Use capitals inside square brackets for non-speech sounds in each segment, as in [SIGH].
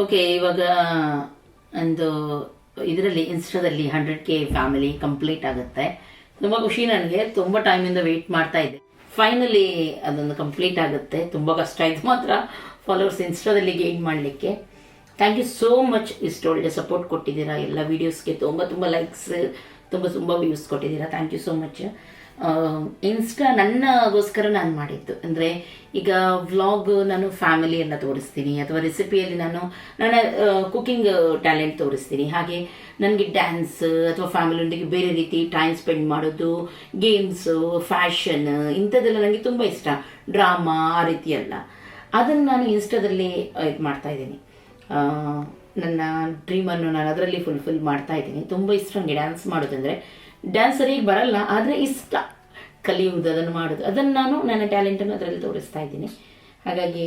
Okay, ಇವಾಗ, ಒಂದು ಇದರಲ್ಲಿ, ಇನ್ಸ್ಟಾದಲ್ಲಿ ಹಂಡ್ರೆಡ್ ಕೆ ಫ್ಯಾಮಿಲಿ ಕಂಪ್ಲೀಟ್ ಆಗುತ್ತೆ. ತುಂಬ ಖುಷಿ ನನಗೆ. ತುಂಬ ಟೈಮಿಂದ ವೆಯ್ಟ್ ಮಾಡ್ತಾ ಇದ್ದೆ. ಫೈನಲಿ ಅದೊಂದು ಕಂಪ್ಲೀಟ್ ಆಗುತ್ತೆ. ತುಂಬ ಕಷ್ಟ ಆಯ್ತು ಮಾತ್ರ ಫಾಲೋವರ್ಸ್ ಇನ್ಸ್ಟಾದಲ್ಲಿ ಗೇನ್ ಮಾಡಲಿಕ್ಕೆ. ಥ್ಯಾಂಕ್ ಯು ಸೋ ಮಚ್ ಇಷ್ಟು ಒಳ್ಳೆ ಸಪೋರ್ಟ್ ಕೊಟ್ಟಿದ್ದೀರಾ. ಎಲ್ಲ ವೀಡಿಯೋಸ್ಗೆ ತುಂಬ ತುಂಬ ಲೈಕ್ಸ್ ತುಂಬ ತುಂಬ ವ್ಯೂಸ್ ಕೊಟ್ಟಿದ್ದೀರಾ. Thank you so much insta ನನ್ನಗೋಸ್ಕರ ನಾನು ಮಾಡಿದ್ದು. ಅಂದರೆ ಈಗ ವ್ಲಾಗ್ ನಾನು ಫ್ಯಾಮಿಲಿಯನ್ನು ತೋರಿಸ್ತೀನಿ, ಅಥವಾ ರೆಸಿಪಿಯಲ್ಲಿ ನಾನು, ನನ್ನ ಕುಕಿಂಗ್ ಟ್ಯಾಲೆಂಟ್ ತೋರಿಸ್ತೀನಿ. ಹಾಗೆ ನನಗೆ ಡ್ಯಾನ್ಸ್ ಅಥವಾ ಫ್ಯಾಮಿಲಿಯೊಂದಿಗೆ ಬೇರೆ ರೀತಿ ಟೈಮ್ ಸ್ಪೆಂಡ್ ಮಾಡೋದು ಗೇಮ್ಸು ಫ್ಯಾಷನ್ ಇಂಥದ್ದೆಲ್ಲ ನನಗೆ ತುಂಬ ಇಷ್ಟ. ಡ್ರಾಮಾ ಆ ರೀತಿ ಎಲ್ಲ ಅದನ್ನು ನಾನು ಇನ್ಸ್ಟಾದಲ್ಲಿ ಇದು ಮಾಡ್ತಾ ಇದ್ದೀನಿ. ನನ್ನ ಡ್ರೀಮನ್ನು ನಾನು ಅದರಲ್ಲಿ ಫುಲ್ಫಿಲ್ ಮಾಡ್ತಾ ಇದ್ದೀನಿ. ತುಂಬ ಇಷ್ಟ ನನಗೆ ಡ್ಯಾನ್ಸ್ ಮಾಡೋದಂದರೆ ಡ್ಯಾನ್ಸ್ ಸರಿಯಾಗಿ ಬರಲ್ಲ, ಆದರೆ ಇಷ್ಟ ಕಲಿಯುವುದು, ಅದನ್ನು ಮಾಡೋದು ಅದನ್ನು ನಾನು ನನ್ನ ಟ್ಯಾಲೆಂಟನ್ನು ಅದರಲ್ಲಿ ತೋರಿಸ್ತಾ ಇದ್ದೀನಿ. ಹಾಗಾಗಿ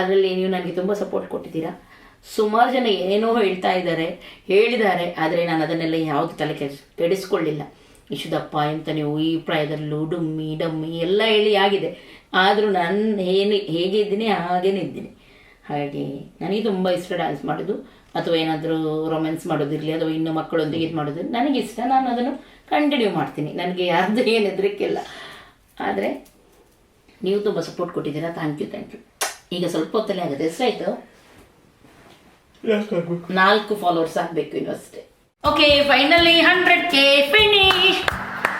ಅದರಲ್ಲಿ ನೀವು ನನಗೆ ತುಂಬ ಸಪೋರ್ಟ್ ಕೊಟ್ಟಿದ್ದೀರಾ. ಸುಮಾರು ಜನ ಏನೋ ಹೇಳ್ತಾ ಇದ್ದಾರೆ, ಹೇಳಿದ್ದಾರೆ, ಆದರೆ ನಾನು ಅದನ್ನೆಲ್ಲ ಯಾವುದು ತಲೆ ಕೆಡಿಸ್, ಕೆಡಿಸ್ಕೊಳ್ಳಿಲ್ಲ. ಇಶುದಪ್ಪ ದಪ್ಪ ಎಂತ ನೀವು ಈ ಪ್ರಾಯದಲ್ಲೂ ಡುಮ್ಮಿ, ಡಮ್ಮಿ ಎಲ್ಲ ಹೇಳಿ ಆಗಿದೆ. ಆದರೂ ನಾನು ಏನು ಹೇಗೆ ಇದ್ದೀನಿ ಹಾಗೇನೇ ಇದ್ದೀನಿ. ಹಾಗೆ ನನಗೆ ತುಂಬ ಇಷ್ಟ ಡ್ಯಾನ್ಸ್ ಮಾಡೋದು ಅಥವಾ ಏನಾದರೂ ರೊಮ್ಯಾನ್ಸ್ ಮಾಡೋದಿರಲಿ, ಅಥವಾ ಇನ್ನು ಮಕ್ಕಳೊಂದಿಗೆ ಇದು ಮಾಡೋದು ನನಗೆ ಇಷ್ಟ, ನಾನು ಅದನ್ನು ಕಂಟಿನ್ಯೂ ಮಾಡ್ತೀನಿ. ನನಗೆ ಯಾರ್ದು ಏನು ಹೆದರಿಕೆಲ್ಲ ಆದರೆ ನೀವು ತುಂಬ ಸಪೋರ್ಟ್ ಕೊಟ್ಟಿದ್ದೀರಾ. ಥ್ಯಾಂಕ್ ಯು ಥ್ಯಾಂಕ್ ಯು ಈಗ ಸ್ವಲ್ಪ ಹೊತ್ತಲ್ಲೇ ಆಗುತ್ತೆ. ಎಷ್ಟಾಯ್ತು ನಾಲ್ಕು ಫಾಲೋವರ್ಸ್ ಆಗಬೇಕು ಇನ್ನು ಅಷ್ಟೇ. Okay finally hundred K finish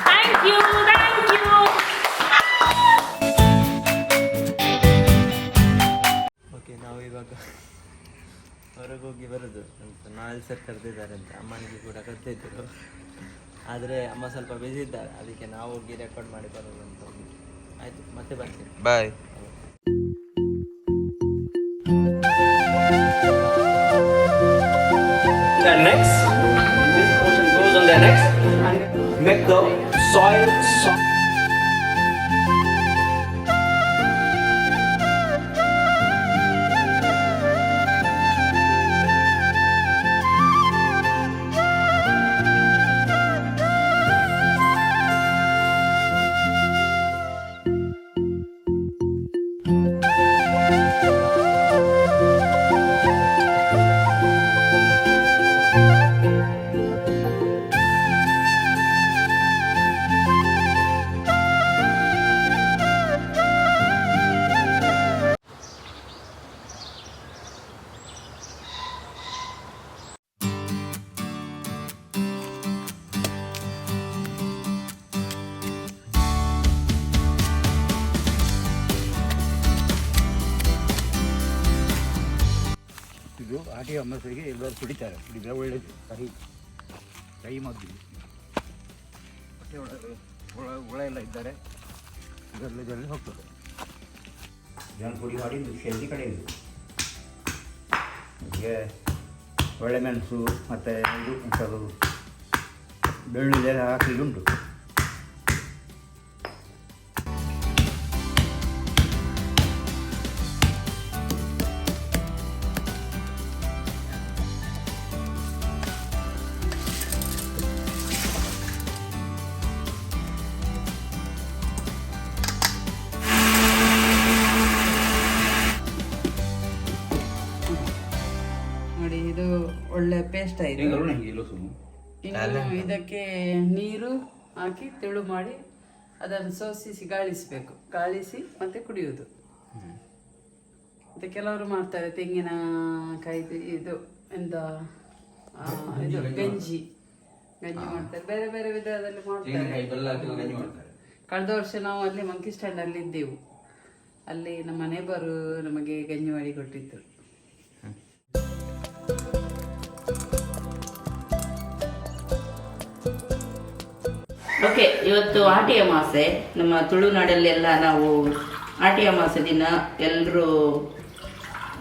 thank you thank you okay ನಾವು ಇವಾಗ ಹೊರಗೆ ಹೋಗಿ ಬರೋದು ಅಂತ. ನಾಳೆ ಸರ್ ಕರೆದಿದ್ದಾರೆ ಅಂತ. ಅಮ್ಮನಿಗೆ ಕೂಡ ಕರೆದಿದ್ದರು ಆದರೆ ಅಮ್ಮ ಸ್ವಲ್ಪ ಬಿಸಿ ಇದ್ದಾರೆ. ಅದಕ್ಕೆ ನಾವು ಹೋಗಿ ರೆಕಾರ್ಡ್ ಮಾಡಿ ಬರೋದು ಅಂತ. ಆಯ್ತು ಮತ್ತೆ ಬರ್ತೀನಿ. ಬಾಯ್ next. This portion goes on the next. And make the soil soft ಒಳ್ಳೇದು ಕಹಿ ಕಹಿ ಮದ್ದು ಹೊಟ್ಟೆ ಒಳಗೆ ಹುಳ ಹುಳ ಎಲ್ಲ ಇದ್ದಾರೆ. ಇದರಲ್ಲಿ ಇದರಲ್ಲಿ ಹೋಗ್ತದೆ. ಇದನ್ನು ಪುಡಿ ಮಾಡಿ ಶೆಲ್ಲಿ ಕಡೆಯುದು. ಹೀಗೆ ಒಳ್ಳೆ ಮೆಣಸು ಮತ್ತು ಇದು ಬೆಳ್ಳುಳ್ಳಿ ಎಲ್ಲ ಹಾಕಿದುಂಟು ಪೇಸ್ಟ್ ಆಯ್ತು. ಇನ್ನು ಇದಕ್ಕೆ ನೀರು ಹಾಕಿ ತೆಳು ಮಾಡಿ ಅದನ್ನು ಸೋಸಿಸಿ ಗಾಳಿಸಬೇಕು. ಗಾಳಿಸಿ ಮತ್ತೆ ಕುಡಿಯುವುದು. ಮತ್ತೆ ಕೆಲವರು ಮಾಡ್ತಾರೆ ತೆಂಗಿನ ಕಾಯ್ದು ಇದು ಎಂತ ಆ, ಇದು ಗಂಜಿ ಗಂಜಿ. ಮಾಡ್ತಾರೆ. ಬೇರೆ ಬೇರೆ ವಿಧದಲ್ಲಿ ಮಾಡ್ತಾರೆ. ಕಳೆದ ವರ್ಷ ನಾವು ಅಲ್ಲಿ ಮಂಕಿ ಸ್ಟ್ಯಾಂಡ್ ಅಲ್ಲಿ ಇದ್ದೆವು. ಅಲ್ಲಿ ನಮ್ಮ ನೇಬರು ನಮಗೆ ಗಂಜಿ ಮಾಡಿ ಕೊಟ್ಟಿದ್ರು. ಓಕೆ, ಇವತ್ತು ಆಟಿ ಅಮಾಸೆ ನಮ್ಮ ತುಳುನಾಡಲ್ಲೆಲ್ಲ ನಾವು ಆಟಿ ಅಮಾಸೆ ದಿನ ಎಲ್ಲರೂ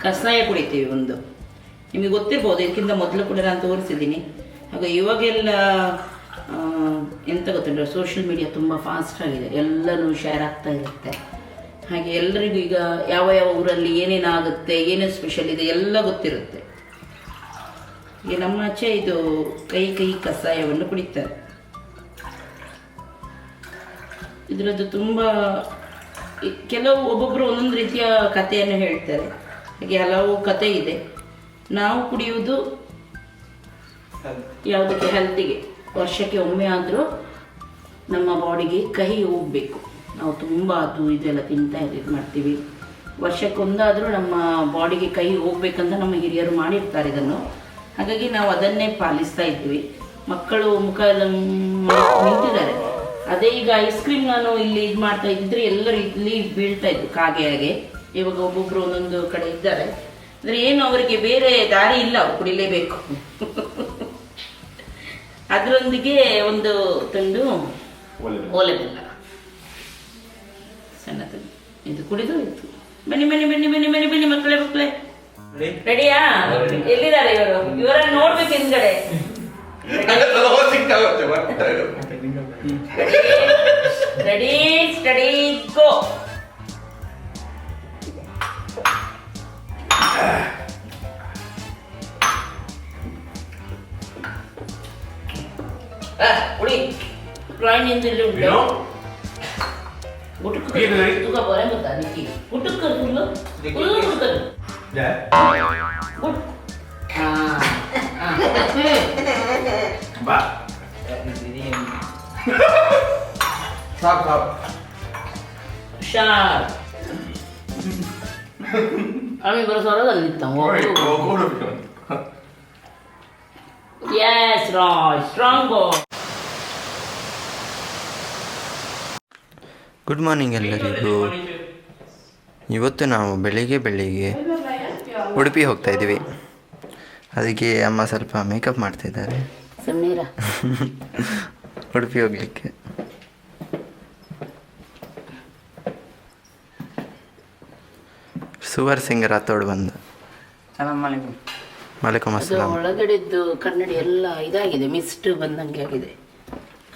ಕಷಾಯ ಕುಡಿತೀವಿ ಒಂದು. ನಿಮಗೆ ಗೊತ್ತಿರ್ಬೋದು, ಇದಕ್ಕಿಂತ ಮೊದಲು ಕೂಡ ನಾನು ತೋರಿಸಿದ್ದೀನಿ. ಹಾಗೆ ಇವಾಗೆಲ್ಲ ಎಂತ ಗೊತ್ತುಂಟು ಸೋಷಿಯಲ್ ಮೀಡಿಯಾ ತುಂಬ ಫಾಸ್ಟ್ ಆಗಿದೆ. ಎಲ್ಲನೂ ಶೇರ್ ಆಗ್ತಾ ಇರುತ್ತೆ. ಹಾಗೆ ಎಲ್ಲರಿಗೂ ಈಗ ಯಾವ ಯಾವ ಊರಲ್ಲಿ ಏನೇನಾಗುತ್ತೆ ಏನೇನು ಸ್ಪೆಷಲ್ ಇದೆ, ಎಲ್ಲ ಗೊತ್ತಿರುತ್ತೆ. ಈಗ ನಮ್ಮ ಆಚೆ ಇದು ಕೈ ಕೈ ಕಷಾಯವನ್ನು ಕುಡಿತಾರೆ. ಇದರದ್ದು ತುಂಬ ಕೆಲವು ಒಬ್ಬೊಬ್ಬರು ಒಂದೊಂದು ರೀತಿಯ ಕಥೆಯನ್ನು ಹೇಳ್ತಾರೆ. ಹಾಗೆ ಹಲವು ಕತೆ ಇದೆ. ನಾವು ಕುಡಿಯುವುದು ಯಾವುದಕ್ಕೆ? ಹೆಲ್ತಿಗೆ ವರ್ಷಕ್ಕೆ ಒಮ್ಮೆ ಆದರೂ ನಮ್ಮ ಬಾಡಿಗೆ ಕಹಿ ಹೋಗಬೇಕು. ನಾವು ತುಂಬ ಅದು ಇದೆಲ್ಲ ತಿಂತಾ ಇದು ಮಾಡ್ತೀವಿ. ವರ್ಷಕ್ಕೊಂದಾದರೂ ನಮ್ಮ ಬಾಡಿಗೆ ಕಹಿ ಹೋಗ್ಬೇಕಂತ ನಮ್ಮ ಹಿರಿಯರು ಮಾಡಿರ್ತಾರೆ ಇದನ್ನು. ಹಾಗಾಗಿ ನಾವು ಅದನ್ನೇ ಪಾಲಿಸ್ತಾ ಇದ್ವಿ ಮಕ್ಕಳು ಮುಖ ಎಲ್ಲ ನಿಂತಿದ್ದಾರೆ. ಅದೇ ಈಗ ಐಸ್ ಕ್ರೀಮ್ ನಾನು ಇಲ್ಲಿ ಇದು ಮಾಡ್ತಾ ಇದ್ದಿದ್ರೆ ಎಲ್ಲರೂ ಇಲ್ಲಿ ಬೀಳ್ತಾ ಇದ್ರು ಕಾಗೆ ಹಾಗೆ ಇವಾಗ ಒಬ್ಬೊಬ್ರು ಒಂದೊಂದು ಕಡೆ ಇದ್ದಾರೆ. ಅಂದ್ರೆ ಏನು ಅವರಿಗೆ ಬೇರೆ ದಾರಿ ಇಲ್ಲ ಅವ್ರು ಕುಡಿಲೇಬೇಕು. [LAUGHS] ಅದರೊಂದಿಗೆ ಒಂದು ತಂದು ಓಲೆ ಬೆಲ್ಲ. ಸಣ್ಣ ತಂದು ಇದು ಕುಡಿದು ಇತ್ತು ಬನ್ನಿ ಬನ್ನಿ ಬನ್ನಿ ಬನ್ನಿ ಬನ್ನಿ ಬನ್ನಿ ಮಕ್ಕಳೇ ಮಕ್ಕಳೇ. ರೆಡಿಯಾ ಎಲ್ಲಿದ್ದಾರೆ ಇವರು? ಇವರನ್ನು ನೋಡ್ಬೇಕು ಹಿಂದ್ಗಡೆ. [LAUGHS] 레디, 스테디, 고! 아, 우리 라인인들은 왜요? 뭐 뜨거워? 누가 말한 것도 아니지. 모ட்டு크 불러? 느낌. 아, 아. 마. ಗುಟುಕು ಫುಲ್ಲು ಫುಲ್ಲು ಗುಟುಕದು ಗುಟ್ ಹಾ ಹಾ ಹುಷಾರ್ ಆಮೇಲೆ ಬರೋ ಸ್ವರದಲ್ಲಿ ನಿಂತ ಎಸ್ ರಾಯ್ ಸ್ಟ್ರಾಂಗ್ ಗುಡ್ ಮಾರ್ನಿಂಗ್ ಎಲ್ಲರಿಗೂ. ಇವತ್ತು ನಾವು ಬೆಳಿಗ್ಗೆ ಬೆಳಿಗ್ಗೆ ಉಡುಪಿ ಹೋಗ್ತಾ ಇದ್ದೀವಿ. ಅದಕ್ಕೆ ಅಮ್ಮ ಸ್ವಲ್ಪ ಮೇಕಪ್ ಮಾಡ್ತಿದ್ದಾರೆ. [LAUGHS] ಉಡುಪಿ ಹೋಗ್ಲಿಕ್ಕೆ ಸುವರ್ ಸಿಂಗ್ ರಾಥೋಡ್ ಬಂದ. ಮಲೈಕುಮ್ ಅದು ಅಸ್ಸಲಾಂ. ಒಳಗಡೆದ್ದು ಕನ್ನಡಿ ಎಲ್ಲ ಇದಾಗಿದೆ ಮಿಸ್ಟ್ ಬಂದಂಗೆ ಆಗಿದೆ.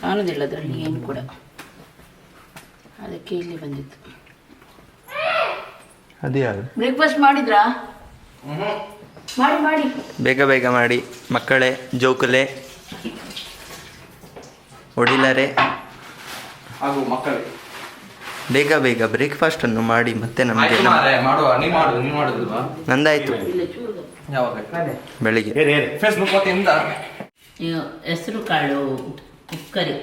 ಕಾಣೋದಿಲ್ಲ ಅದರಲ್ಲಿ ಏನು ಕೂಡ. ಅದಕ್ಕೆ ಇಲ್ಲಿ ಬಂದಿತ್ತು. ಅದು ಬ್ರೇಕ್ಫಾಸ್ಟ್ ಮಾಡಿದ್ರಾ? ಮಾಡಿ ಮಾಡಿ. ಬೇಗ ಬೇಗ ಮಾಡಿ. ಮಕ್ಕಳೇ ಜೋಕುಲೆ ಒಡಿಲರೆ. ಹಾಗೂ ಮಕ್ಕಳೇ. ಬೇಗ ಬೇಗ ಬ್ರೇಕ್ಫಾಸ್ಟ್ ಅನ್ನು ಮಾಡಿ ಮತ್ತೆ ನಮಗೆ ನಂದಾಯ್ತು. ಬೆಳಿಗ್ಗೆ. ಹೆಸರು ಕಾಳು ಕುಕ್ಕರಿ.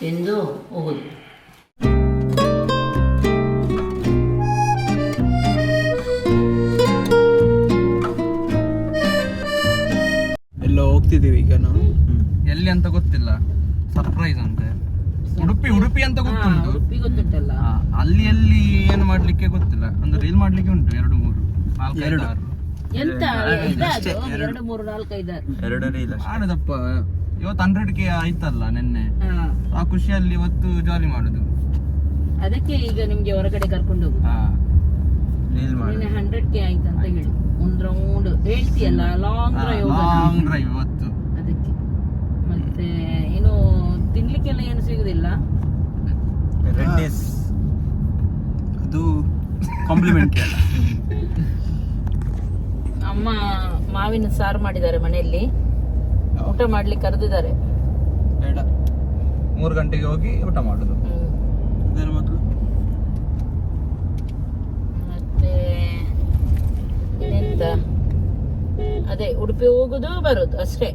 ತಿಂದು ಹೋಗುದು ಎಲ್ಲ ಹೋಗ್ತಿದ್ದೀವಿ ಈಗ ನಾವು. ಎಲ್ಲಿ ಅಂತ ಗೊತ್ತಿಲ್ಲ. ಸರ್ಪ್ರೈಸ್ ಅಂತೆ. ಉಡುಪಿ ಉಡುಪಿ ಅಂತ ಗೊತ್ತುಂಟು. ಉಡುಪಿ ಗೊತ್ತುಂಟಲ್ಲ. ಅಲ್ಲಿ ಎಲ್ಲಿ ಏನು ಮಾಡ್ಲಿಕ್ಕೆ ಗೊತ್ತಿಲ್ಲ. ಒಂದು ರೀಲ್ ಮಾಡ್ಲಿಕ್ಕೆ ಉಂಟು ಎರಡು ಮೂರು ನಾಲ್ಕು ಎರಡು. ಆರು ಎಂತ ಎರಡು. ಮೂರು ನಾಲ್ಕು ಐದಾರು ಎರಡು ರೀಲ್ ಇವತ್ತು ಹಂಡ್ರೆಡ್ ಕೆ ಆಯ್ತಲ್ಲ ನಿನ್ನೆ. ಆ ಖುಷಿಯಲ್ಲಿ ಇವತ್ತು ಜಾಲಿ ಮಾಡುದು. ಅದಕ್ಕೆ ಈಗ ನಿಮ್ಗೆ ಹೊರಗಡೆ ಕರ್ಕೊಂಡು ಹೋಗುದು. ರೀಲ್ ಮಾಡಿ ನಿನ್ನೆ ಹಂಡ್ರೆಡ್ ಕೆ ಆಯ್ತು ಅಂತ ಹೇಳಿ. ಒಂದ್ ರೌಂಡ್ ಹೇಳ್ತೀಯಲ್ಲ ಲಾಂಗ್ ಡ್ರೈವ್ ಲಾಂಗ್ ಡ್ರೈವ್ ಇವತ್ತು ಅದಕ್ಕೆ ಮತ್ತೆ ಏನು ತಿನ್ಲಿಕ್ಕೆಲ್ಲ ಏನು ಸಿಗುದಿಲ್ಲ. ಅದು ಕಾಂಪ್ಲಿಮೆಂಟ್ ಅಲ್ಲ. [LAUGHS] ಅಮ್ಮ ಮಾವಿನ ಸಾರು ಮಾಡಿದ್ದಾರೆ ಮನೆಯಲ್ಲಿ. ಊಟ ಮಾಡ್ಲಿಕ್ಕೆ ಕರೆದಿದ್ದಾರೆ. ಬೇಡ. ಮೂರು ಗಂಟೆಗೆ ಹೋಗಿ ಊಟ ಮಾಡುದು. ಮತ್ತೆ ಎಂತ ಅದೇ ಉಡುಪಿ ಹೋಗುದು ಬರುದು ಅಷ್ಟೇ.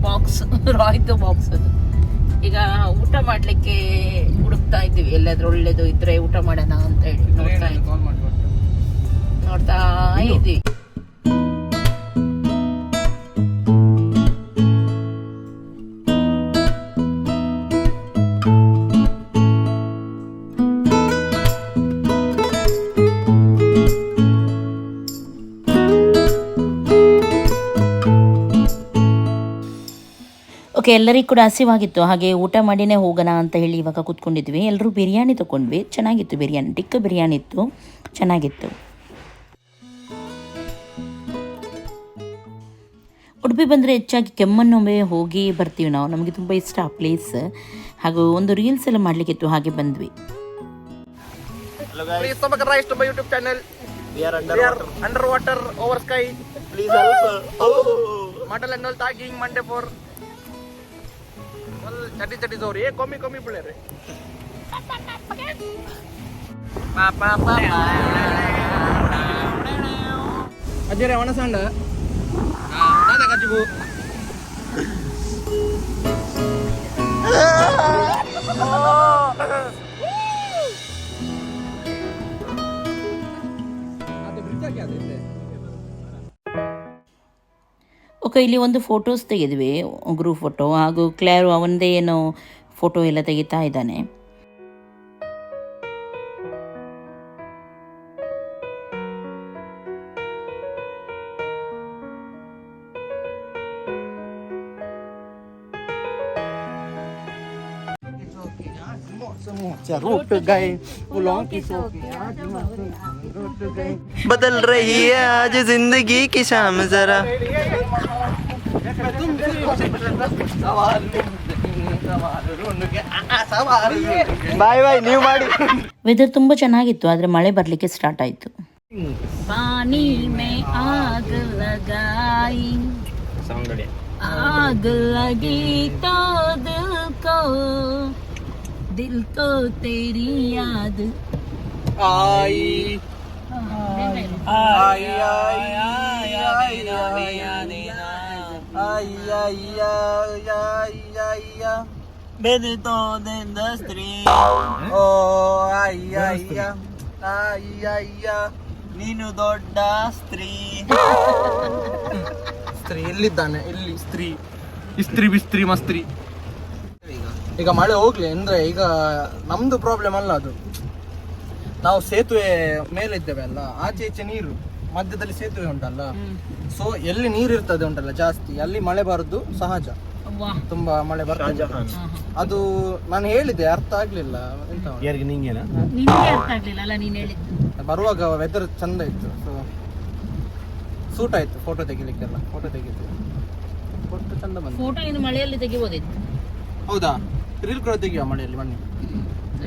ಬಾಕ್ಸ್ ರಾಯ್ತು ಬಾಕ್ಸ್ ಅದು. ಈಗ ಊಟ ಮಾಡ್ಲಿಕ್ಕೆ ಹುಡುಕ್ತಾ ಇದ್ದೀವಿ ಎಲ್ಲಾದ್ರೂ ಒಳ್ಳೇದು ಇದ್ರೆ ಊಟ ಮಾಡೋಣ ಅಂತ ಹೇಳಿ ನೋಡ್ತಾ ಇದ್ವಿ. ಮಾಡ್ಕೊಂಡು ನೋಡ್ತಾ ಇದ್ವಿ. ಓಕೆ ಎಲ್ಲರಿಗೂ ಕೂಡ ಹಸಿವಾಗಿತ್ತು. ಹಾಗೆ ಊಟ ಮಾಡಿನೇ ಹೋಗೋಣ ಅಂತ ಹೇಳಿ ಇವಾಗ ಕೂತ್ಕೊಂಡಿದ್ವಿ. ಎಲ್ಲರೂ ಬಿರಿಯಾನಿ ತೊಗೊಂಡ್ವಿ ಚೆನ್ನಾಗಿತ್ತು ಬಿರಿಯಾನಿ ಟಿಕ್ಕ ಬಿರಿಯಾನಿ ಇತ್ತು. ಚೆನ್ನಾಗಿತ್ತು. ಉಡುಪಿ ಬಂದರೆ ಹೆಚ್ಚಾಗಿ ಕೆಮ್ಮನ್ನೊಮ್ಮೆ ಹೋಗಿ ಬರ್ತೀವಿ ನಾವು. ನಮಗೆ ತುಂಬ ಇಷ್ಟ ಆ ಪ್ಲೇಸ್ ಹಾಗೂ ಒಂದು ರೀಲ್ಸ್ ಎಲ್ಲ ಮಾಡಲಿಕ್ಕಿತ್ತು ಹಾಗೆ ಬಂದ್ವಿ. Please subscribe to my YouTube channel. We are underwater. underwater over sky. Please help. Oh. Model and all tagging Monday for. Well, chatti chatti sorry. Eh, komi komi bule re. Pa pa pa pa. ಅಜ್ಜರೆ ಒಣಸಂಡ ದಾದ ಕಚ್ಚಿಬು ಅದು okay ಇಲ್ಲಿ ಒಂದು photos ತೆಗೆದ್ವಿ group photo ಹಾಗೂ ಕ್ಲಾರು ಅವನದೇ ಏನೋ photo ಎಲ್ಲ ತೆಗಿತಾ ಇದ್ದಾನೆ बदल रही है आज जिंदगी की शाम जरा ಬಾಯ್ ಬಾಯ್ ನೀವು ಮಾಡಿ ವೆದರ್ ತುಂಬ ಚೆನ್ನಾಗಿತ್ತು ಆದರೆ ಮಳೆ ಬರಲಿಕ್ಕೆ ಸ್ಟಾರ್ಟ್ ಆಯಿತು ಪಾನಿ ಮೇ ಆಗ ಲಗಾಯಿ ಆಗ ಲಗಿ ತೋ ದಿಲ್ ಕೋ ದಿಲ್ ಕೋ ತೇರಿ ಯಾದ್ आई आई आई आई आई ಬೆದಿತೋದಿಂದ ಸ್ತ್ರೀ ay, ay. Ay, ಅಯ್ಯ ay. ನೀನು ದೊಡ್ಡ ಸ್ತ್ರೀ ಸ್ತ್ರೀ ಎಲ್ಲಿದ್ದಾನೆ ಇಲ್ಲಿ ಸ್ತ್ರೀ ಇಸ್ತ್ರಿ ಬಿಸ್ತ್ರಿ ಮಸ್ತ್ರಿ ಈಗ ಮಳೆ ಹೋಗ್ಲಿ ಅಂದ್ರೆ ಈಗ ನಮ್ದು ಪ್ರಾಬ್ಲಮ್ ಅಲ್ಲ ಅದು ನಾವು ಸೇತುವೆ ಮೇಲೆ ಇದ್ದೇವೆ ಅಲ್ಲ ಆಚೆ ಈಚೆ ನೀರು ಮಧ್ಯದಲ್ಲಿ ಸೇತುವೆ ಉಂಟಲ್ಲ? ಸೊ ಎಲ್ಲಿ ನೀರು ಇರ್ತದೆ ಉಂಟಲ್ಲ ಜಾಸ್ತಿ? ಅಲ್ಲಿ ಮಳೆ ಬರುದು ಸಹಜ. ತುಂಬಾ ಮಳೆ ಬರ್ತದೆ ಅದು ನಾನು ಹೇಳಿದೆ ಅರ್ಥ ಆಗ್ಲಿಲ್ಲ. ಎಂತ ಅರ್ಥ ಆಗ್ಲಿಲ್ಲ ಅಲ್ಲ ನೀನು ಹೇಳಿದ್ದು. ಬರುವಾಗ ವೆದರ್ ಚಂದ ಇತ್ತು ಸೊ ಸೂಟ್ ಆಯ್ತು ಫೋಟೋ ತೆಗಿಲಿಕ್ಕೆಲ್ಲ ಫೋಟೋ ತೆಗಿತು. ಫೋಟೋ ಚಂದ ಬಂತು. ಫೋಟೋ ಇನ್ನು ಮಳೆಯಲ್ಲಿ ತೆಗಿಬೋದಿತ್ತು. ಹೌದಾ? ರೀಲ್ ಕೂಡ ತೆಗಿಯುವ ಮಳೆಯಲ್ಲಿ ಬನ್ನಿ.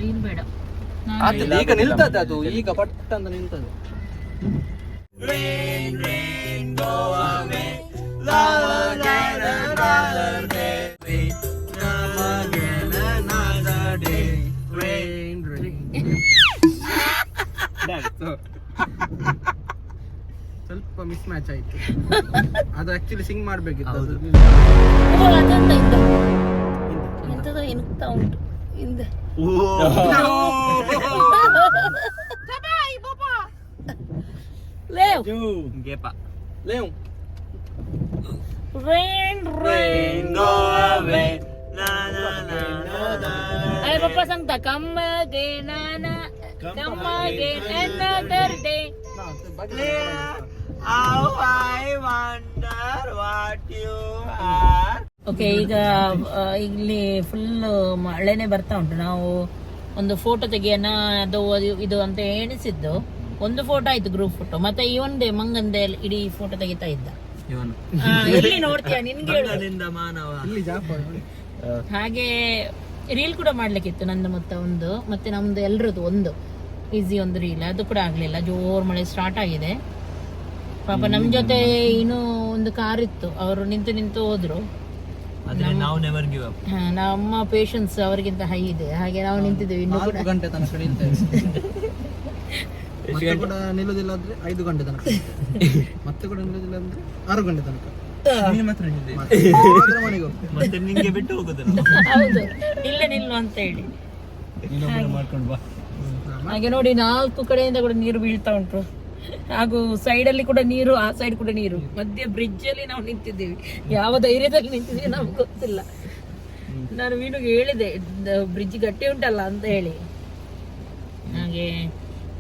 ಏನು ಬೇಡ ಆಗ್ತದೆ ಈಗ ನಿಲ್ತದೆ ಅದು ಈಗ ಪಟ್ ಅಂತ ನಿಲ್ತದೆ [LAUGHS] ಸ್ವಲ್ಪ ಮಿಸ್ ಮ್ಯಾಚ್ ಆಯ್ತು. ಅದು ಆಕ್ಚುಲಿ ಸಿಂಗ್ ಮಾಡ್ಬೇಕಿತ್ತು. ಅದು ಅದೊಂದು ಇತ್ತು. ಉಂಟು. ಹಿಂದೆ. [LAUGHS] [LAUGHS] Leo. Gepa. Leo. Rain, rain, go away. Na na na na na. Ay, papasanta. Come again, na na. Come again, another day. Leo, how I wonder what you are. Okay ಈಗ ಇಲ್ಲಿ full ಮಳೆನೇ ಬರ್ತಾ ಉಂಟು ನಾವು ಒಂದು photo ತೆಗೆಯೋಣ ಅದು ಇದು ಅಂತ ಎಣಿಸಿದ್ದು ಒಂದು ಫೋಟೋ ಆಯ್ತು ಗ್ರೂಪ್ ಫೋಟೋ ಮತ್ತೆ ಇವನ್ದೇ ಮಂಗಂದೆ ಇಡೀ ಫೋಟೋ ತೆಗಿತಾ ಇದ್ದ. ಎಲ್ಲಿ ನೋಡ್ತೀಯ? ನಿನ್ಗೆ ಹೇಳು. ಇಲ್ಲಿ ಜಾಪ ಹಾಗೆ ರೀಲ್ ಕೂಡ ಮಾಡ್ಲಿಕ್ಕಿತ್ತು ನಂದು ಮತ್ತೆ ಒಂದು ಮತ್ತೆ ನಮ್ದು ಎಲ್ರದ್ದು ಒಂದು. ಈಸಿ ಒಂದು ರೀಲ್ ಅದು ಕೂಡ ಆಗ್ಲಿಲ್ಲ. ಜೋರ್ ಮಳೆ ಸ್ಟಾರ್ಟ್ ಆಗಿದೆ. ಪಾಪ ನಮ್ ಜೊತೆ ಇನ್ನೂ ಒಂದು ಕಾರ್ ಇತ್ತು. ಅವರು ನಿಂತು ನಿಂತು ಹೋದ್ರು. ಆದ್ರೆ ನಾವು ನೆವರ್ ಗಿವ್ ಅಪ್ ಹಾ, ನಮ್ಮ ಪೇಷನ್ಸ್ ಅವರಿಗಿಂತ ಹೈ ಇದೆ. ಹಾಗೆ ನಾವು ನಿಂತಿದ್ದೇವೆ ಇನ್ನೂ ಕೂಡ. ಗಂಟೆ ತನಕ [LAUGHS] ಮತ್ತೆ ಕೂಡ ನಿಲ್ಲುದಿಲ್ಲ ಅಂದ್ರೆ ಐದು ಗಂಟೆ ತನಕ. ಮತ್ತೆ ಕೂಡ ನಿಲ್ಲುದಿಲ್ಲ ಅಂದ್ರೆ ಆರು ಗಂಟೆ ತನಕ. ಹೋದ್ರೆ ಮನೆಗೆ [LAUGHS] ಮತ್ತೆ ನಿಂಗೆ ಬಿಟ್ಟು ಹೋಗುದು ಹೌದು. ಇಲ್ಲೇ ನಿಲ್ಲು ಅಂತ ಹೇಳಿ. ಮಾಡ್ಕೊಂಡು ಬಾ. ಹಾಗೆ ನೋಡಿ ನಾಲ್ಕು ಕಡೆಯಿಂದ ಕೂಡ ನೀರು ಬೀಳ್ತಾ ಉಂಟು. ಹಾಗೂ ಸೈಡ್ ಅಲ್ಲಿ ಕೂಡ ನೀರು ಆ ಸೈಡ್ ಕೂಡ ನೀರು. ಮಧ್ಯ ಬ್ರಿಡ್ಜ್ ಅಲ್ಲಿ ನಾವು ನಿಂತಿದ್ದೀವಿ. ಯಾವ ಧೈರ್ಯದಲ್ಲಿ ನಿಂತಿದ್ದೀವಿ ನಮ್ಗೆ ಗೊತ್ತಿಲ್ಲ. ನಾನು ಮೀನುಗೆ ಹೇಳಿದೆ ಬ್ರಿಡ್ಜ್ ಗಟ್ಟಿ ಉಂಟಲ್ಲ ಅಂತ ಹೇಳಿ. ಹಾಗೆ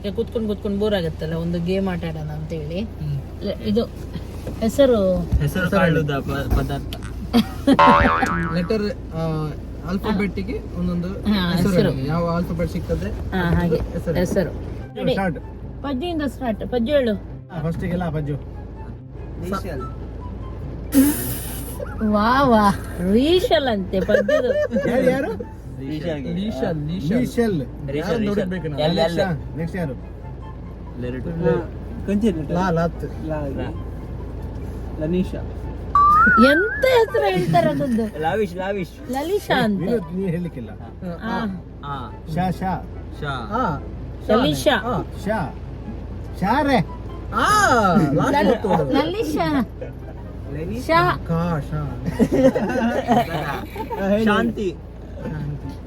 ಈಗ ಕುತ್ಕೊಂಡು ಕುತ್ಕೊಂಡು ಬೋರ್ ಆಗುತ್ತಲ್ಲ ಒಂದು ಗೇಮ್ ಆಟ ಆಡೋಣ ಅಂತ ಹೇಳಿ ಇದು ಹೆಸರು? ಹೆಸರು ಕಾಳುದ ಪದಾರ್ಥ. [LAUGHS] ಲೆಟರ್ ಆಲ್ಫಾಬೆಟ್ಗೆ ಒಂದೊಂದು ಹೆಸರು. ಯಾವ ಆಲ್ಫಾಬೆಟ್ ಸಿಗ್ತದೆ ಹಾ ಹಾಗೆ. ಹೆಸರು? ಸ್ಟಾರ್ಟ್ ಪಜ್ಜಿಯಿಂದ ಸ್ಟಾರ್ಟ್ ಪಜ್ಜು ಹೇಳು. ಫಸ್ಟಿಗೆಲ್ಲ ಪಜ್ಜು ವಾ ವಾ. ರೀಶಲ್ ಅಂತೆ ಪದ್ಯದು ಯಾರು? ಯಾರು ನಾವು. L, L. ನೆಕ್ಸ್ಟ್ ಯಾರು. ಲಾ ಲಾತ್. ಲನೀಶಾ. ಎಂತ ಹೆಸರು ಹೇಳ್ತಾರೆ ಅದೊಂದು? ಲಾವಿಶ್ ಲಾವಿಶ್. ಲಲಿಶಾ ಅಂತ. ವಿನೋದ್ ನೀ ಹೇಳಲಿಕ್ಕಿಲ್ಲ. ಆ, ಆ. ಶಾ ಶಾ. ಶಾ. ಆ ಲಲಿಶಾ. ಶಾ. ಶಾರೆ ಆ ಲಾಸ್ಟ್ ಗೊತ್ತು ಅದು. ಲಲಿಶಾ. ಶಾ. ಕಾ ಶಾ. [LAUGHS] ಶಾಂತಿ.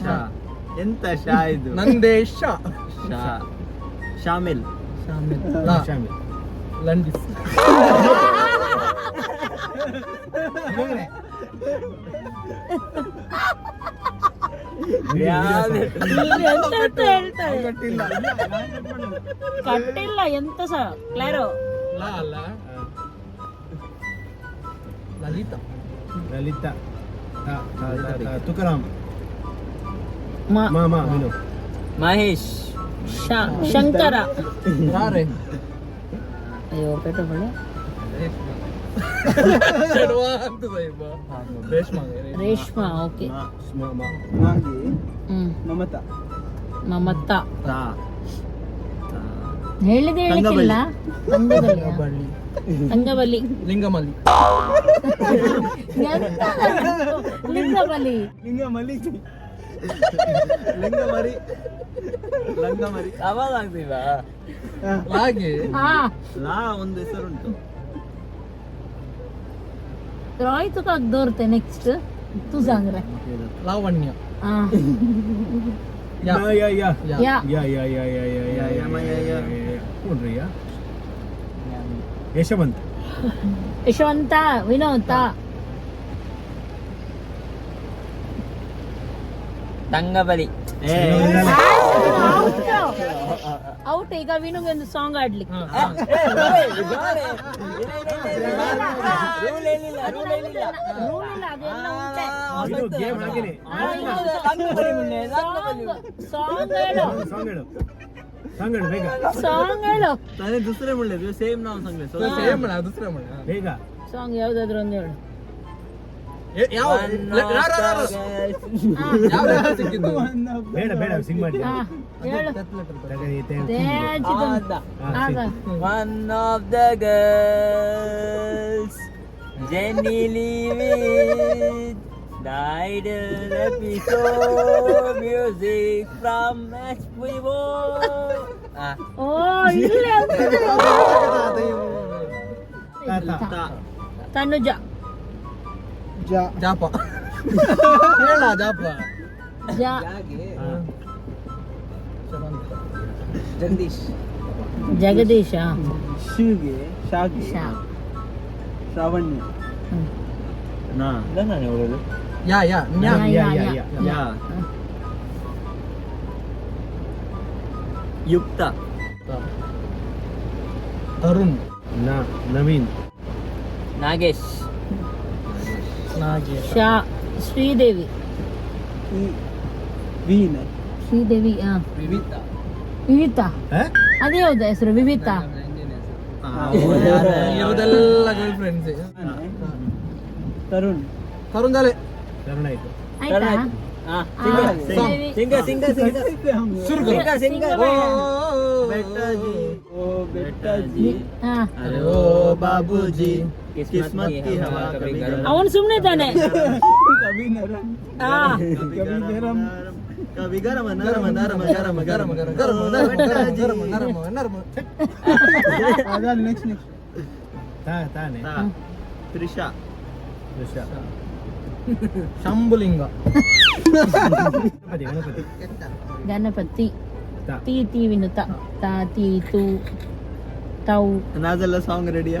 ಶಾ. ಎಂತ ಶಾ ಇದು? ನಂದೇಶ್. ಶಾ. ಶಾ. ಶಾಮಿಲ್. ಶಾಮಿಲ್. ಶಾಮಿಲ್. ಕಟ್ಟಿಲ್ಲ ಎಂತ ಸಹ ಕ್ಲಾರೋ? ಲಲಿತಾ. ಲಲಿತ ತುಕಾರಾಮ್ ಮಾಮ ವಿನು ಮಹೇಶ್ ಶಂಕರ ಯಾರೇ ಅಯ್ಯೋ ಪೇಟ ಬಳೆ ರೇಷ್ಮಾ. ಓಕೆ. ಮಮತಾ. ಮಮತಾ. ಹೇಳಿದೆ ಅಂಗವಲ್ಲಿ. ಅಂಗಬಲಿ ಲಿಂಗಮಲ್ಲಿ. ಲಿಂಗಮಲಿ ಲಿಂಗಮಲಿ ಲಿಂಗಮರಿ. ಲಂಗಮರಿ. ಅವಾಗ ಆಗ್ತೀವ ಹಾಗೆ. ಲಾ ಒಂದು ಹೆಸರುಂಟು. ರಾಯ್ತು ಕಾಗ್ದೋರ್ತೆ ನೆಕ್ಸ್ಟ್ ತುಜಾಂಗ್ರೆ. ಲಾವಣ್ಯ. ಹಾ ಯಾ ಯಾ ಯಾ ಯಾ ಯಾ ಯಾ ಯಾ ಯಾ ಯಾ ಯಾ ಯಾ ಯಾ ಯಮ ಯಾ ಯಾ. ನೋಡ್ರಿ ಯಾ ಯಶವಂತ ವಿನೋದ ತಂಗಬಲಿ ಔಟ್ ಈಗ ವಿನುಗೊಂದು ಸಾಂಗ್ ಆಡ್ಲಿಕ್ಕೆ ಸಾಂಗ್ ಹೇಳು ಸಂಗಡ ಬೇಗ ಸಾಂಗ್ ಹೇಳು ಅದೇ ದುಸ್ರೆ ಮುಳ್ಳೆ ಸೇಮ್ ನಾವು ಸಂಗಡ ಸೇಮ್ ಬೇಗ ಸಾಂಗ್ ಯಾವ್ದಾದ್ರು ಒಂದು ಹೇಳು ಯಾವ ಬೇಡ ಬೇಡ ಸಿಂಗ್ ಮಾಡಿ one of the died an episode music from Esquivo. Ah. Oh, ini. [LAUGHS] Tata. Tata. Tata. Tata. Tanuja ಜಾಪ ಹೇಳ ಜಾಪ ಜ ಹಾ. ಜಗದೀಶ್ ಜಗದೀಶ ಶಿವ್ಗೆ ಶಾಗಿ ಶಾ ಶ್ರಾವಣ್ಯ ಹ್ಮ್. ನಾ ನಾನು ಹೇಳೋದು ಯಾ ಯಾ ನ್ಯಾ ಯಾ, ಯಾ, ಯಾ, ಯಾ, ಯಾ. ಯಾ ಯುಕ್ತ ತರುಣ್ ನಾ ನವೀನ್ ನಾಗೇಶ್ ನಾಗೇಶ್ ಶಾ ಶ್ರೀದೇವಿ ಶ್ರೀದೇವಿ ವಿವಿತ ಅದೇ ಹೌದಾ ಹೆಸರು ವಿವಿತ ತರುಣ್ ತರುಣ್ ದಾಲೆ ತರುಣ್ ಆಯ್ತು ತರುಣ್ ಆಯ್ತು singer singer singer singer singer ओ बेटा जी ओ बेटा जी अरे ओ बाबूजी किस्मत की हवा कभी गर्म अवन सुनने तने कभी नरम हां कभी नरम कभी गरम नरम नरम गरम गरम गरम गरम नरम नरम नरम आजा नेक्स्ट नेक्स्ट ता ता ने त्रिशा त्रिशा शंभुलिंग गणपति गणपति गणपति ती ती विनुता ता ती तू तौ नाजल ಸಾಂಗ್ ರೆಡಿಯಾ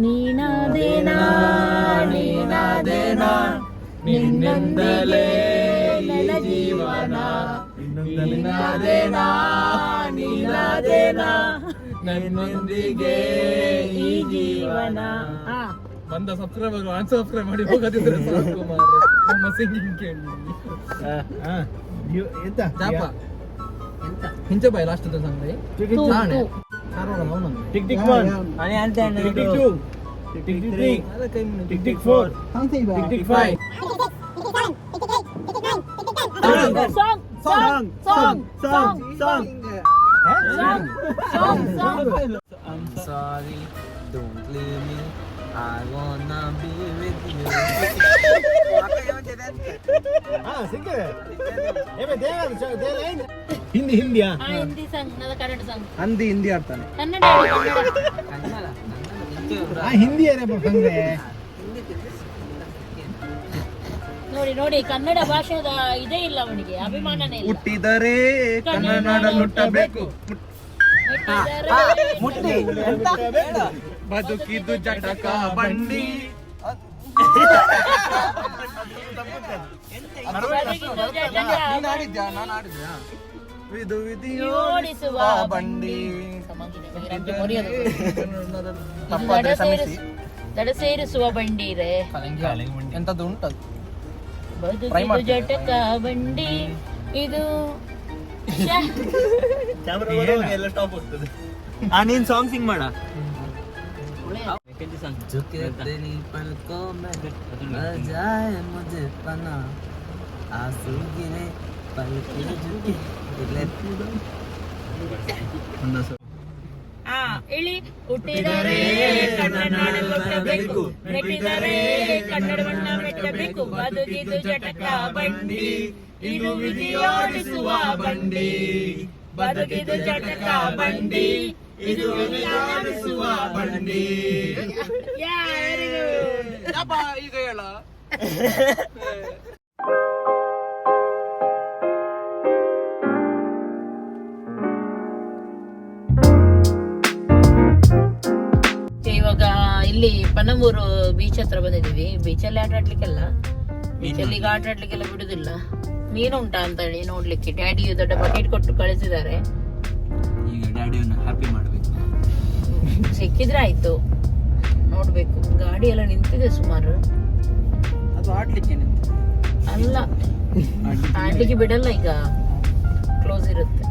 ನೀನಾದೇನಾ ನೀನಾದೇನಾ ನಿನ್ನಿಂದಲೇ ನನ್ನ ಜೀವನ. ನೀನಾದೇನಾ ನೀನಾದೇನಾ ನನ್ನೊಂದಿಗೆ ಈ ಜೀವನ. ಬಂದ ಸಬ್ಸ್ಕ್ರೈಬರ್ ಅನ್ಸಬ್ಸ್ಕ್ರೈಬ್ ಮಾಡಿ ಹೋಗದಿದ್ರೆ ಸಾಕು ಮಾರ್ರೆ. ನಮ್ಮ ಸಿಂಗಿಂಗ್ ಕೇಳಿ. ಜಾಪ ಹಿಂಚೆ ಬಾಯ್ ಲಾಸ್ಟ್ ತೂ, ತೂ. Tik-tik 1. Ano yan, Ten? Tik-tik 2. Tik-tik 3. Tik-tik 4. Tik-tik 5. Song! Song! Song! Song! Song! Song! Song! Song! I'm sorry, don't leave me. I wanna be with you Hindi ಹಿಂದಿಯಾ Hindi song ನನ್ನ Kannada song Hindi Hindi ಆಡ್ತಾನೆ ಹಿಂದಿ ಸಂಗ್ರೆ ನೋಡಿ ನೋಡಿ ಕನ್ನಡ ಭಾಷೆದ ಇದೇ ಇಲ್ಲ ಅವನಿಗೆ ಅಭಿಮಾನನೇ ಹುಟ್ಟಿದರೆ ಕನ್ನಡ ಹುಟ್ಟಬೇಕು ಹುಟ್ಟಿದರೆ ಬದುಕಿದ್ದು ಜಟಕ ಬಂಡಿ. ನೀನ್ ಆಡಿದ್ಯಾ ನಾನು ಆಡಿದ್ಯಾ ಬಂಡಿ. ತಪ್ಪಾದ್ರೆ ದಡ ಕ್ಷಮಿಸಿ ಸೇರಿಸ್- ದಡ ಸೇರಿಸುವ ಬಂಡಿ ರೇ. ಎಂತದ್ದು ಉಂಟದು ಬದುಕಿದು ಜಟಕ ಬಂಡಿ. ಇದು. ಎಲ್ಲ ಸ್ಟಾಪ್ ಹೋಗ್ತದೆ ಆ ನೀನ್ ಸಾಂಗ್ ಸಿಂಗ್ ಮಾಡ. झुके तेरी पलकों में आ जाए मुझे पना आंसू गिरे पलके झुके ಆ, ಇಳಿ ಹುಟ್ಟಿದರೆ ಕನ್ನಡ ನಾಡನ್ನು ಹುಟ್ಟಬೇಕು ಮೆಟ್ಟಿದರೆ ಕನ್ನಡವನ್ನ ಮೆಟ್ಟಬೇಕು ಬದುಕಿದು ಜಟಕ ಬಂಡಿ ಇದು ವಿಧಿಯೋಡಿಸುವ ಬಂಡಿ ಬದುಕಿದು ಜಟಕ ಬಂಡಿ ಇದು ಕಾಣಿಸುವ ಬಂಡಿ ಈಗ ಹೇಳ. ಇವಾಗ ಇಲ್ಲಿ ಪನಮೂರು ಬೀಚ್ ಹತ್ರ ಬಂದಿದೀವಿ ಬೀಚಲ್ಲಿ ಆಟ ಆಡ್ಲಿಕ್ಕೆಲ್ಲ? ಬೀಚಲ್ಲಿ ಈಗ ಆಟ ಆಡ್ಲಿಕ್ಕೆಲ್ಲ ಬಿಡುದಿಲ್ಲ. ಮೀನು ಉಂಟಾ ಅಂತ ಹೇಳಿ ನೋಡ್ಲಿಕ್ಕೆ. ಡ್ಯಾಡಿ ದೊಡ್ಡ ಬಕೆಟ್ ಕೊಟ್ಟು ಕಳಿಸಿದ್ದಾರೆ. ಈಗ ಡ್ಯಾಡಿಯನ್ನು ಹ್ಯಾಪಿ ಮಾಡ್ಬೇಕು ಸಿಕ್ಕಿದ್ರೆ ಆಯ್ತು. ನೋಡ್ಬೇಕು. ಗಾಡಿ ಎಲ್ಲ ನಿಂತಿದೆ ಸುಮಾರು. ಅದು ಆಡ್ಲಿಕ್ಕೆ ಅಲ್ಲ ಆಡ್ಲಿಕ್ಕೆ ಬಿಡಲ್ಲ ಈಗ. ಕ್ಲೋಸ್ ಇರುತ್ತೆ.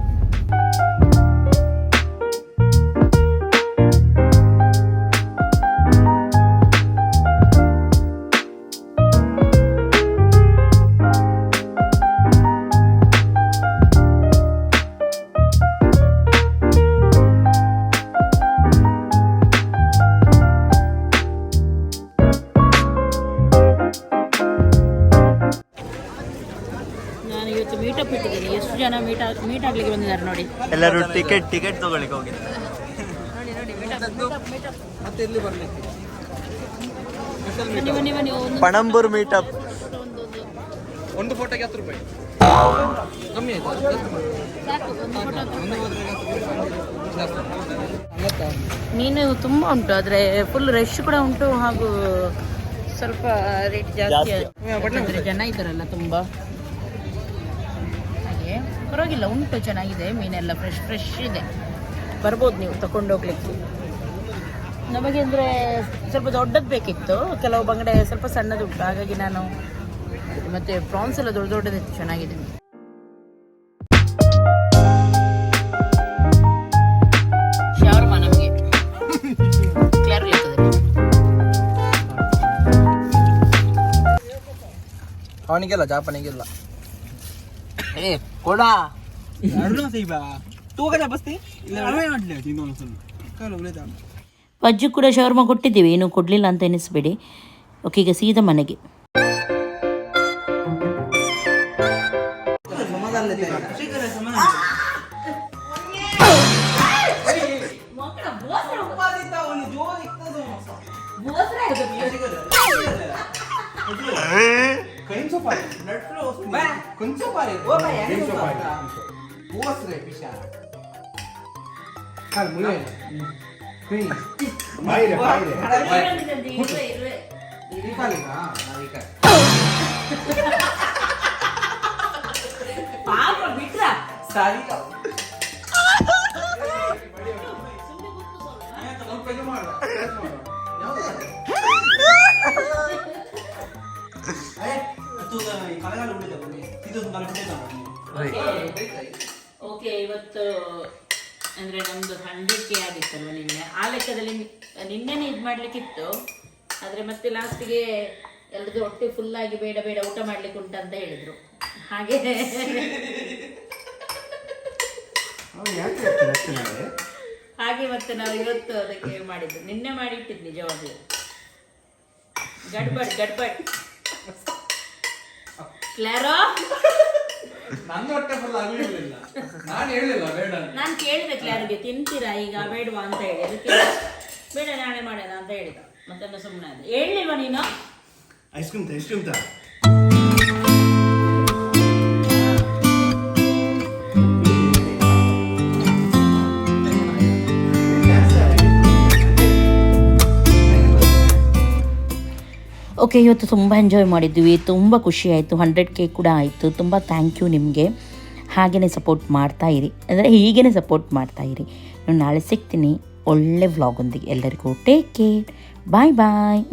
ಜನ ಮೀಟ್ ಮೀಟ್ ಆಗ್ಲಿಕ್ಕೆ ಬಂದಿದ್ದಾರೆ ನೋಡಿ. ಎಲ್ಲರೂ ಟಿಕೆಟ್ ಟಿಕೆಟ್ ತಗೊಳ್ಳಿಕ್ಕೆ ಹೋಗಿದ್ದಾರೆ ನೋಡಿ ನೋಡಿ ಮೀಟ್ ಅಪ್ ಮತ್ತೆ ಇಲ್ಲಿ ಬರ್ಲಿಕ್ಕೆ? ಬನ್ನಿ ಬನ್ನಿ ಬನ್ನಿ ಒಂದು ಪಣಂಬೂರ್ ಮೀಟಪ್ ಒಂದು ಫೋಟೋಗೆ ಹತ್ತು ರೂಪಾಯಿ. ಕಮ್ಮಿ ಆಯ್ತಾ. ಮೀನು ತುಂಬಾ ಉಂಟು ಆದರೆ ಫುಲ್ ರಶ್ ಕೂಡ ಉಂಟು ಹಾಗೂ ಸ್ವಲ್ಪ ರೇಟ್ ಜಾಸ್ತಿ ಜನ ಇದ್ದಾರಲ್ಲ ತುಂಬ. ಪರವಾಗಿಲ್ಲ ಉಂಟು ಚೆನ್ನಾಗಿದೆ ಮೀನೆಲ್ಲ ಫ್ರೆಶ್ ಫ್ರೆಶ್ ಇದೆ. ಬರ್ಬೋದು ನೀವು ತಗೊಂಡೋಗ್ಲಿಕ್ಕೆ ನಮಗೆ ಅಂದರೆ ಸ್ವಲ್ಪ ದೊಡ್ಡದು ಬೇಕಿತ್ತು ಕೆಲವು ಬಂಗಡೆ ಸ್ವಲ್ಪ ಸಣ್ಣದುಂಟು ಹಾಗಾಗಿ ನಾನು ಮತ್ತೆ ಪ್ರಾನ್ಸ್ ಎಲ್ಲ ದೊಡ್ಡ ದೊಡ್ಡದಿತ್ತು ಚೆನ್ನಾಗಿದೆ. ಅವನಿಗೆಲ್ಲ ಜಾಪನಿಗೆಲ್ಲ. ಏ ಕೂಡ. ಶವರ್ಮ ಕೊಟ್ಟಿದ್ದೀವಿ. ಏನು ಕೊಡ್ಲಿಲ್ಲ ಅಂತ ಎನಿಸ್ಬೇಡಿ. ಓಕೆ ಈಗ ಸೀದಾ ಮನೆಗೆ. ಕೈನ್ಸು ಪಾರಿ ಬ್ಲಡ್ ಫ್ಲೋ ಬಾ ಕುಂಚು ಪಾರಿ ಓ ಬಾ ಹೆಂಗೆ ಕುಂಚು ಪಾರಿ ಓಸ್ ರೇ ಪಿಶಾ ಕಾಲ್ ಮುಯೆ ಕೈನ್ ಮೈರೆ ಮೈರೆ ಇರುವೆ ಇರುವೆ ಇರಿ ಕಾಲಿಗಾ ನಾವಿಕ ಪಾಪ ಬಿಟ್ರ ಸಾರಿ ಸುಮ್ಮನೆ ಕೂತ್ಕೋ ಸ್ವಲ್ಪ ಓಕೆ ಇವತ್ತು ಅಂದ್ರೆ ನಮ್ದು ಹಂಡ್ರೆಡ್ ಕೆ ಆಗಿತ್ತಲ್ವ ನಿನ್ನೆ. ಆ ಲೆಕ್ಕದಲ್ಲಿ ನಿನ್ನೆನೇ ಇದು ಮಾಡ್ಲಿಕ್ಕಿತ್ತು. ಆದ್ರೆ ಮತ್ತೆ ಲಾಸ್ಟಿಗೆ ಎಲ್ರದ್ದು ಹೊಟ್ಟೆ ಫುಲ್ ಆಗಿ ಬೇಡ ಬೇಡ ಊಟ ಮಾಡ್ಲಿಕ್ಕೆ ಅಂತ ಹೇಳಿದ್ರು. ಹಾಗೆ. ಹಾಗೆ ಮತ್ತೆ ನಾವು ಇವತ್ತು ಅದಕ್ಕೆ ಮಾಡಿದ್ದು. ನಿನ್ನೆ ಮಾಡಿ ಇಟ್ಟಿದ್ದು ನಿಜವಾಗ್ಲೂ. ಗಡ್ಬಡ್ ಗಡ್ಬಡ್. ಕ್ಲಾರೋ? ನನ್ನ ಹೊಟ್ಟೆ ಫುಲ್ ಆಗಲಿಲ್ಲ ನಾನು ಹೇಳಿಲ್ಲ ಬೇಡ ಅಂತ. ನಾನು ಕೇಳಿದೆ ಕ್ಲಾರಿಗೆ ತಿಂತೀರಾ ಈಗ ಬೇಡವಾ ಅಂತ ಹೇಳಿ. ಅದಕ್ಕೆ ಬೇಡ ನಾಳೆ ಮಾಡೋಣ ಅಂತ ಹೇಳಿದ. ಮತ್ತೆ ಸುಮ್ಮನೆ ಅದ. ಹೇಳಿಲ್ವಾ ನೀನು? ಐಸ್ ಕ್ರೀಮ್ ಐಸ್ ಕ್ರೀಮ್ ತಾ. ಓಕೆ ಇವತ್ತು ತುಂಬ ಎಂಜಾಯ್ ಮಾಡಿದ್ವಿ. ತುಂಬ ಖುಷಿ ಆಯಿತು. ಹಂಡ್ರೆಡ್ ಕೆ ಕೂಡ ಆಯಿತು. ತುಂಬ ಥ್ಯಾಂಕ್ ಯು ನಿಮಗೆ. ಹಾಗೇ ಸಪೋರ್ಟ್ ಮಾಡ್ತಾ ಇರಿ. ಅಂದರೆ ಹೀಗೇ ಸಪೋರ್ಟ್ ಮಾಡ್ತಾ ಇರಿ. ನಾನು ನಾಳೆ ಸಿಗ್ತೀನಿ. ಒಳ್ಳೆ ವ್ಲಾಗೊಂದಿಗೆ ಎಲ್ಲರಿಗೂ ಟೇಕ್ ಕೇರ್ ಬಾಯ್ ಬಾಯ್